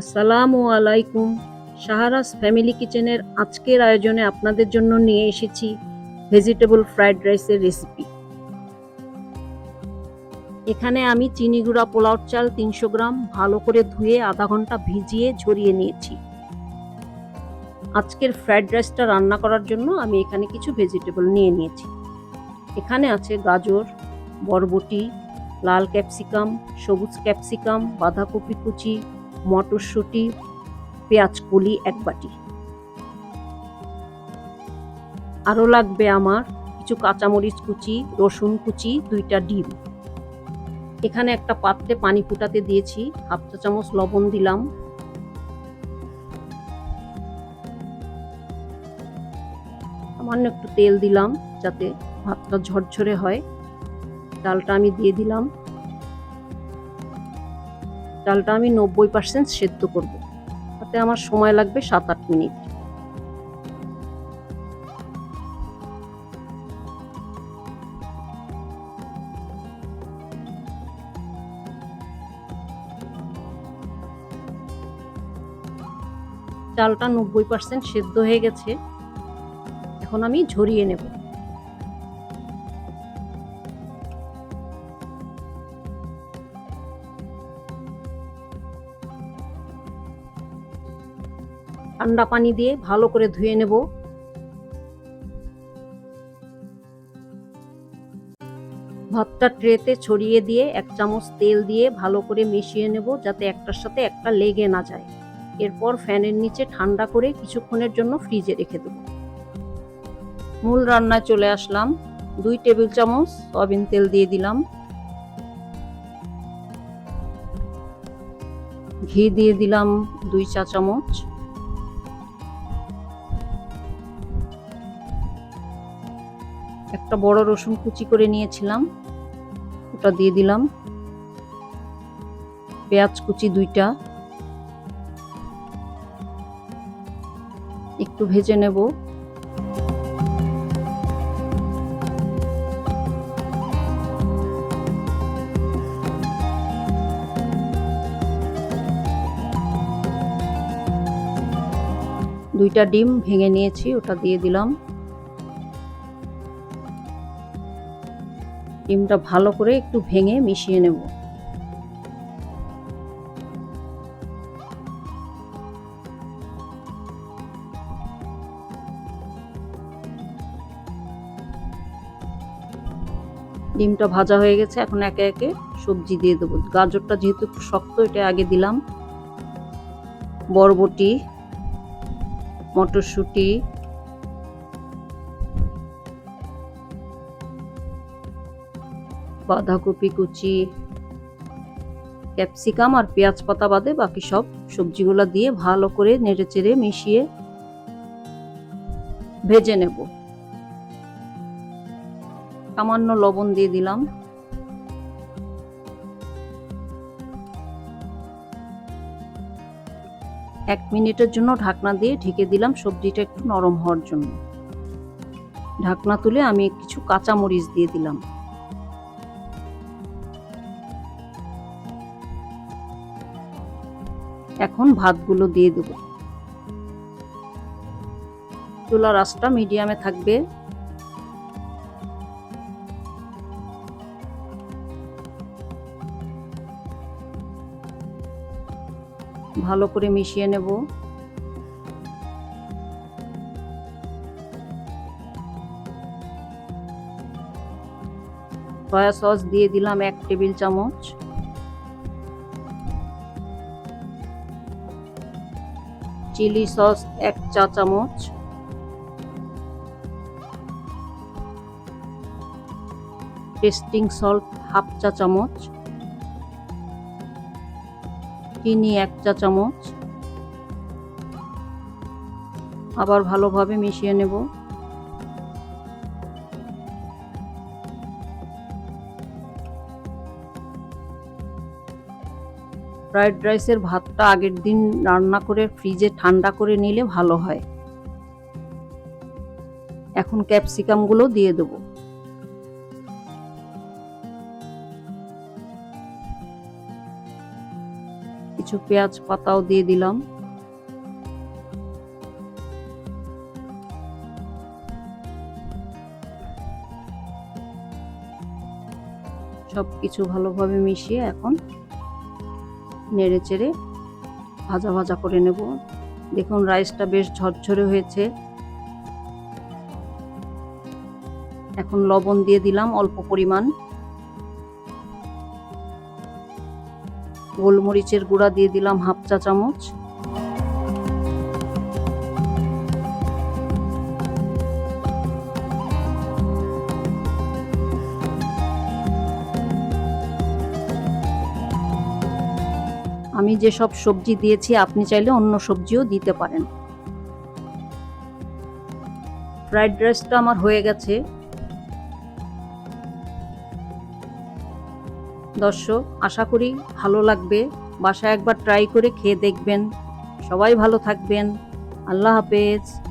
আসসালামু আলাইকুম। সাহারাস ফ্যামিলি কিচেনের আজকের আয়োজনে আপনাদের জন্য নিয়ে এসেছি ভেজিটেবল ফ্রাইড রাইসের রেসিপি। এখানে আমি চিনি গুঁড়া পোলাও চাল তিনশো গ্রাম ভালো করে ধুয়ে আধা ঘণ্টা ভিজিয়ে ঝরিয়ে নিয়েছি। আজকের ফ্রাইড রাইসটা রান্না করার জন্য আমি এখানে কিছু ভেজিটেবল নিয়ে নিয়েছি। এখানে আছে গাজর, বরবটি, লাল ক্যাপসিকাম, সবুজ ক্যাপসিকাম, বাঁধাকপি কুচি মটরশুঁটি, পেঁয়াজ কলি, এক বাটি। আরও লাগবে আমার কিছু কাঁচামরিচ কুচি, রসুন কুচি, দুইটা ডিম। এখানে একটা পাত্রে পানি ফুটাতে দিয়েছি, হাফ চা চামচ লবণ দিলাম। সামান্য একটু তেল দিলাম যাতে ভাতটা ঝরঝরে হয়। ডালটা আমি দিয়ে দিলাম। ডালটা আমি নব্বই পার্সেন্ট সেদ্ধ করব। তাতে আমার সময় লাগবে সাত আট মিনিট। চালটা নব্বই পার্সেন্ট সেদ্ধ হয়ে গেছে। এখন আমি ঝরিয়ে নেব। ঠান্ডা পানি দিয়ে ভালো করে ধুয়ে নেব। ভাতটা ট্রেতে ছড়িয়ে দিয়ে এক চামচ তেল দিয়ে ভালো করে মিশিয়ে নেব যাতে একটার সাথে একটা লেগে না যায়। এরপর ফ্যানের নিচে ঠান্ডা করে কিছুক্ষণের জন্য ফ্রিজে রেখে দেব। মূল রান্নায় চলে আসলাম। দুই টেবিল চামচ সয়াবিন তেল দিয়ে দিলাম। ঘি দিয়ে দিলাম দুই চা চামচ। একটা বড় রসুন কুচি করে নিয়েছিলাম। ওটা দিয়ে দিলাম। পেঁয়াজ কুচি দুইটা। একটু ভেজে নেব। দুইটা ডিম ভেঙে নিয়েছি, ওটা দিয়ে দিলাম। ডিমটা ভালো করে একটু ভেঙে মিশিয়ে নেব। ডিমটা ভাজা হয়ে গেছে, এখন একে একে সবজি দিয়ে দেবো। গাজরটা যেহেতু একটু শক্ত, এটা আগে দিলাম। বরবটি, মটরশুঁটি বাঁধাকপি, কুচি, ক্যাপসিকাম আর পেঁয়াজ পাতা বাদে বাকি সব সবজিগুলো দিয়ে ভালো করে নেড়ে চেড়ে মিশিয়ে ভেজে নেব। সামান্য লবণ দিয়ে দিলাম। এক মিনিটের জন্য ঢাকনা দিয়ে ঢেকে দিলাম সবজিটা একটু নরম হওয়ার জন্য। ঢাকনা তুলে আমি কিছু কাঁচামরিচ দিয়ে দিলাম। এখন ভাতগুলো দিয়ে দেব। চুলার আঁচটা মিডিয়ামে থাকবে। ভালো করে মিশিয়ে নেব। সয়া সস দিয়ে দিলাম এক টেবিল চামচ। চিলি সস, এক চা চামচ। টেস্টিং সল্ট, হাফ চা চামচ। চিনি, এক চা চামচ। আবার ভালোভাবে মিশিয়ে নেব। ফ্রাইড রাইসের ভাতটা আগের দিন রান্না করে ফ্রিজে ঠান্ডা করে নিলে ভালো হয়। এখন ক্যাপসিকামগুলো দিয়ে দেবো। কিছু পেঁয়াজ পাতাও দিয়ে দিলাম। সব কিছু ভালোভাবে মিশিয়ে এখন নেড়ে চেড়ে ভাজা ভাজা করে নেব। দেখুন রাইসটা বেশ ঝরঝরে হয়েছে। এখন লবণ দিয়ে দিলাম অল্প পরিমাণ। গোলমরিচের গুঁড়া দিয়ে দিলাম হাফ চা চামচ। আমি যেসব সবজি দিয়েছি, আপনি চাইলে অন্য সবজিও দিতে পারেন। ফ্রাইড রাইসটা আমার হয়ে গেছে। দর্শক, আশা করি ভালো লাগবে। বাসায় একবার ট্রাই করে খেয়ে দেখবেন। সবাই ভালো থাকবেন। আল্লাহ হাফেজ।